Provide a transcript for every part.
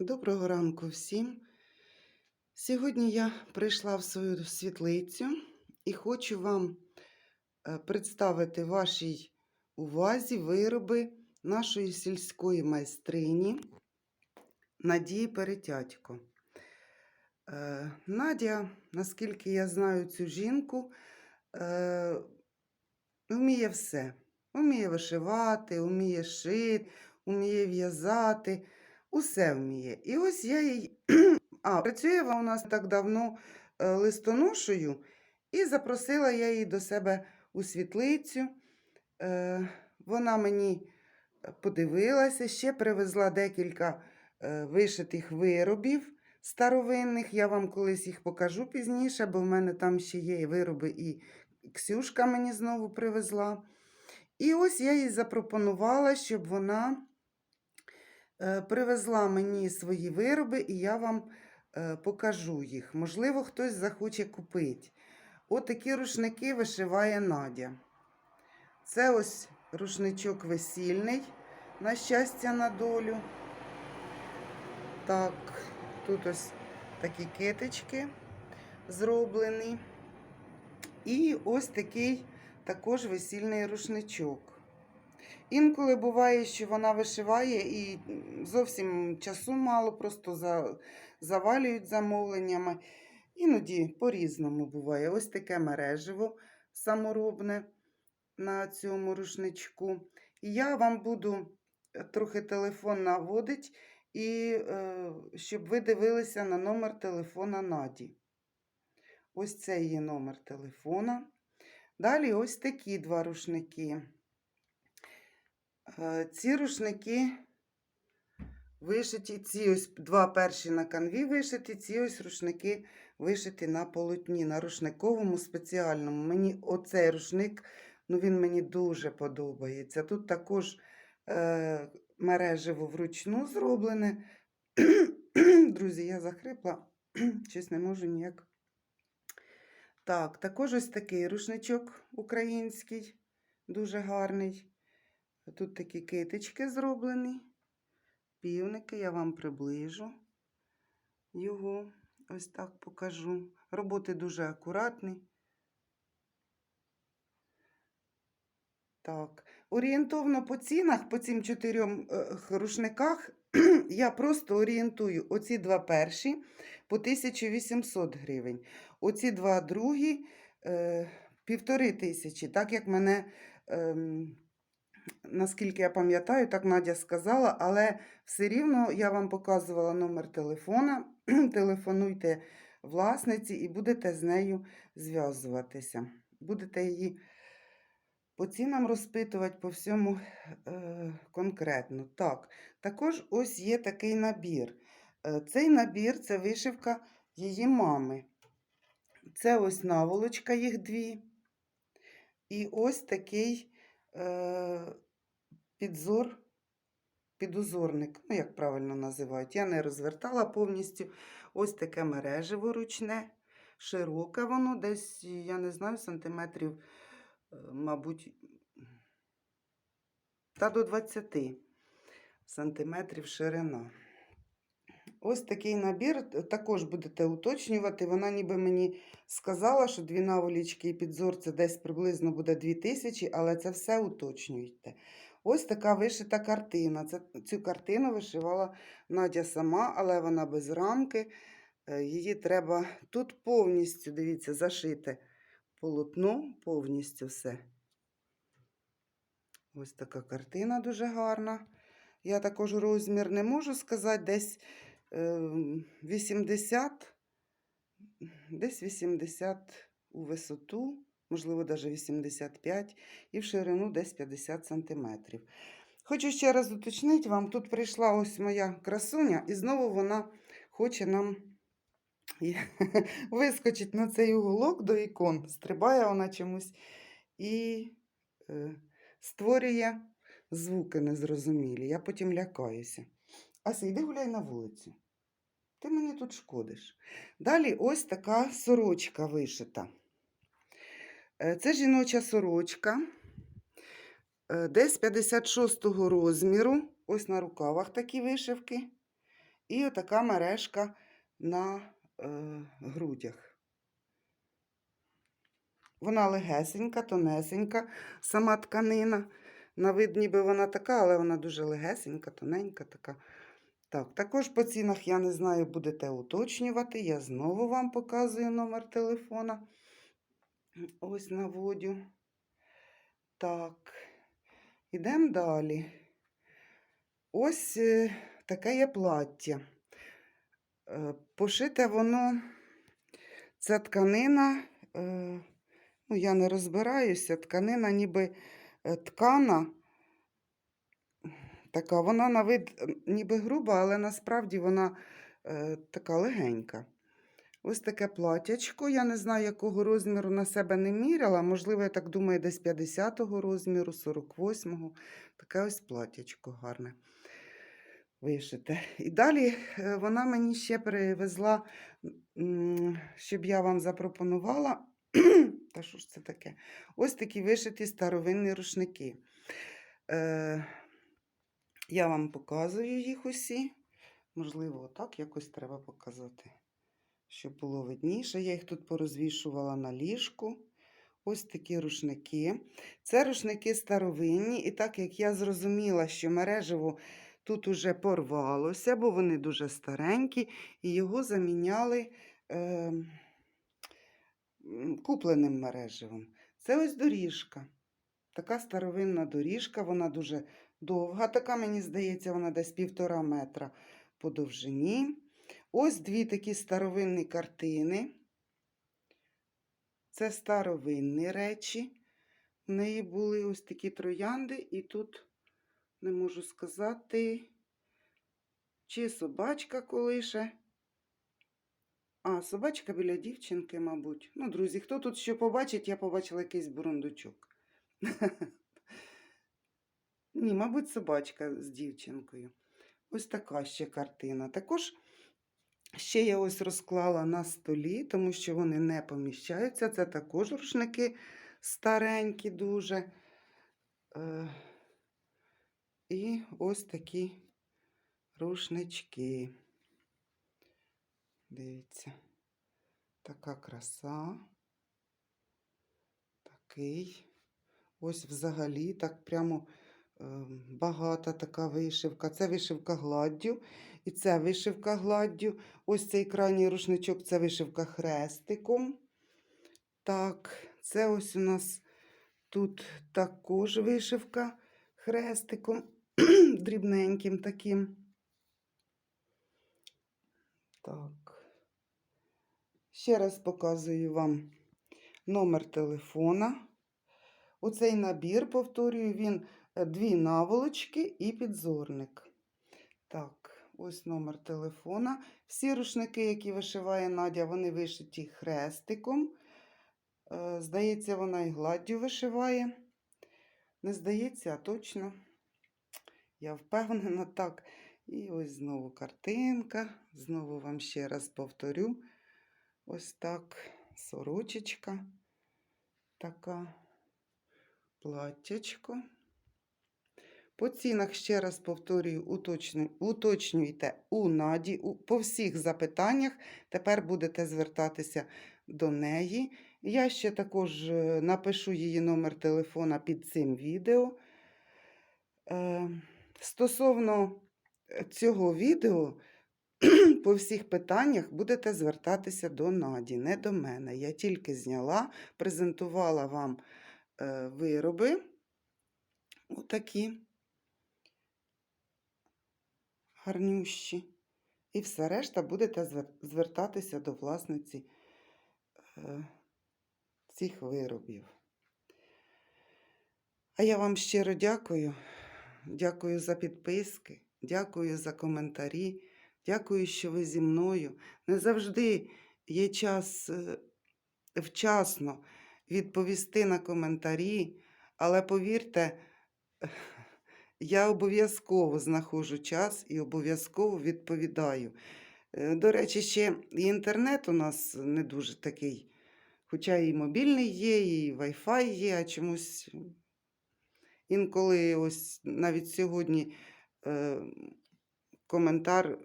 Доброго ранку всім. Сьогодні я прийшла в свою світлицю і хочу вам е, представити вашій увазі вироби нашої сільської майстрині Надії Перетятько. Е, Надя, наскільки я знаю цю жінку, е, вміє все. Вміє вишивати, вміє шити, вміє в'язати. Усе вміє. І ось я їй. А, працює вона у нас так давно е, листоношою, і запросила я її до себе у світлицю. Е, Вона мені подивилася, ще привезла декілька е, вишитих виробів старовинних. Я вам колись їх покажу пізніше, бо в мене там ще є вироби, і Ксюшка мені знову привезла. І ось я їй запропонувала, щоб вона привезла мені свої вироби, і я вам е, покажу їх. Можливо, хтось захоче купити. От такі рушники вишиває Надя. Це ось рушничок весільний, на щастя, на долю. Так, тут ось такі китички зроблені. І ось такий також весільний рушничок. Інколи буває, що вона вишиває і зовсім часу мало, просто за, завалюють замовленнями. Іноді по-різному буває. Ось таке мереживо саморобне на цьому рушничку. І я вам буду трохи телефон наводити, і е, щоб ви дивилися на номер телефона Наді. Ось це її номер телефона. Далі ось такі два рушники. Е, Ці рушники вишиті, ці ось два перші на канві вишиті, ці ось рушники вишиті на полотні, на рушниковому спеціальному. Мені оцей рушник, ну він мені дуже подобається. Тут також е, мереживо вручну зроблене. Друзі, я захрипла, щось не можу ніяк. Так, також ось такий рушничок український, дуже гарний. Тут такі китички зроблені, півники, я вам приближу його, ось так покажу. Роботи дуже акуратні. Так, орієнтовно по цінах, по цим чотирьом е, рушниках, я просто орієнтую оці два перші по 1800 гривень. Оці два другі е, півтори тисячі, так як мене. Е, Наскільки я пам'ятаю, так Надя сказала, але все рівно я вам показувала номер телефона. Телефонуйте власниці і будете з нею зв'язуватися. Будете її по цінам розпитувати по всьому е, конкретно. Так, також ось є такий набір. Е, цей набір це вишивка її мами. Це ось наволочка їх дві. І ось такий підзор, підузорник, ну, як правильно називають. Я не розвертала повністю. Ось таке мережево ручне, широке воно, десь, я не знаю, сантиметрів, е, мабуть, та до 20 сантиметрів ширина. Ось такий набір, також будете уточнювати. Вона ніби мені сказала, що дві наволічки і підзор це десь приблизно буде 2000, але це все уточнюйте. Ось така вишита картина. Це, цю картину вишивала Надя сама, але вона без рамки. Е, Її треба тут повністю, дивіться, зашите полотно, повністю все. Ось така картина дуже гарна. Я також розмір не можу сказати, десь 80, десь 80 у висоту, можливо, навіть 85, і в ширину десь 50 сантиметрів. Хочу ще раз уточнити вам, тут прийшла ось моя красуня, і знову вона хоче нам вискочить на цей уголок до ікон. Стрибає вона чомусь і е, створює звуки незрозумілі. Я потім лякаюся. Ася, йди гуляй на вулицю. Ти мені тут шкодиш. Далі ось така сорочка вишита. Е, Це жіноча сорочка. е, Десь 56-го розміру. Ось на рукавах такі вишивки. І отака мережка на е, грудях. Вона легесенька, тонесенька, сама тканина. На вид ніби вона така, але вона дуже легесенька, тоненька така. Так, також по цінах, я не знаю, будете уточнювати. Я знову вам показую номер телефона. Ось наводю. Так, ідемо далі. Ось е, таке є плаття. Е, Пошите воно, ця тканина, е, ну я не розбираюся, тканина ніби ткана. Така, вона на вид е, ніби груба, але насправді вона е, така легенька. Ось таке платячко. Я не знаю, якого розміру на себе не міряла. Можливо, я так думаю, десь 50-го розміру, 48-го. Таке ось платячко гарне. Вишите. І далі е, вона мені ще привезла, щоб я вам запропонувала. Та що ж це таке? Ось такі вишиті старовинні рушники. Е, я вам показую їх усі. Можливо, отак якось треба показати, щоб було видніше. Я їх тут порозвішувала на ліжку. Ось такі рушники. Це рушники старовинні, і так як я зрозуміла, що мережево тут уже порвалося, бо вони дуже старенькі, і його заміняли е, купленим мережевим. Це ось доріжка. Така старовинна доріжка, вона дуже довга. Така, мені здається, вона десь півтора метра по довжині. Ось дві такі старовинні картини. Це старовинні речі. В неї були ось такі троянди, і тут не можу сказати, чи собачка колише. А, собачка біля дівчинки, мабуть. Ну, друзі, хто тут що побачить, я побачила якийсь бурундучок. Ні, мабуть, собачка з дівчинкою. Ось така ще картина. Також ще я ось розклала на столі, тому що вони не поміщаються. Це також рушники старенькі дуже. Е, І ось такі рушнички. Дивіться, така краса. Такий. Ось взагалі так прямо багата така вишивка. Це вишивка гладдю, і це вишивка гладдю. Ось цей крайній рушничок це вишивка хрестиком. Так, це ось у нас тут також вишивка хрестиком, дрібненьким таким. Так. Ще раз показую вам номер телефона. Оцей набір, повторюю, він дві наволочки і підзорник. Так, ось номер телефона. Всі рушники, які вишиває Надя, вони вишиті хрестиком. Е, Здається, вона і гладдю вишиває. Не здається, а точно. Я впевнена так. І ось знову картинка. Знову вам ще раз повторю. Ось так сорочечка така платтячко. По цінах, ще раз повторюю, уточню- уточнюйте у Наді, у, по всіх запитаннях. Тепер будете звертатися до неї. Я ще також е, напишу її номер телефона під цим відео. Е, стосовно е, цього відео, по всіх питаннях будете звертатися до Наді, не до мене. Я тільки зняла, презентувала вам е, вироби. Отакі гарнющі. І все решта будете звертатися до власниці е, цих виробів. А я вам щиро дякую. Дякую за підписки, дякую за коментарі, дякую, що ви зі мною. Не завжди є час е, вчасно відповісти на коментарі, але повірте, я обов'язково знаходжу час і обов'язково відповідаю. Е, До речі, ще інтернет у нас не дуже такий, хоча і мобільний є, і Wi-Fi є, а чомусь інколи ось навіть сьогодні е, коментар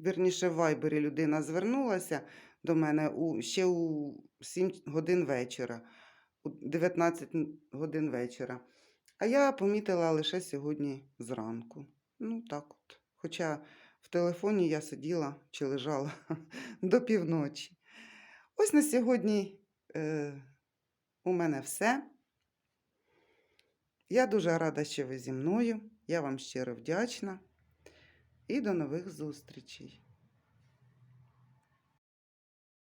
вірніше, в Вайбері людина звернулася до мене у, ще у 7 годин вечора, у 19 годин вечора. А я помітила лише сьогодні зранку. Ну, так от. Хоча в телефоні я сиділа чи лежала до півночі. Ось на сьогодні е, у мене все. Я дуже рада, що ви зі мною. Я вам щиро вдячна. І до нових зустрічей!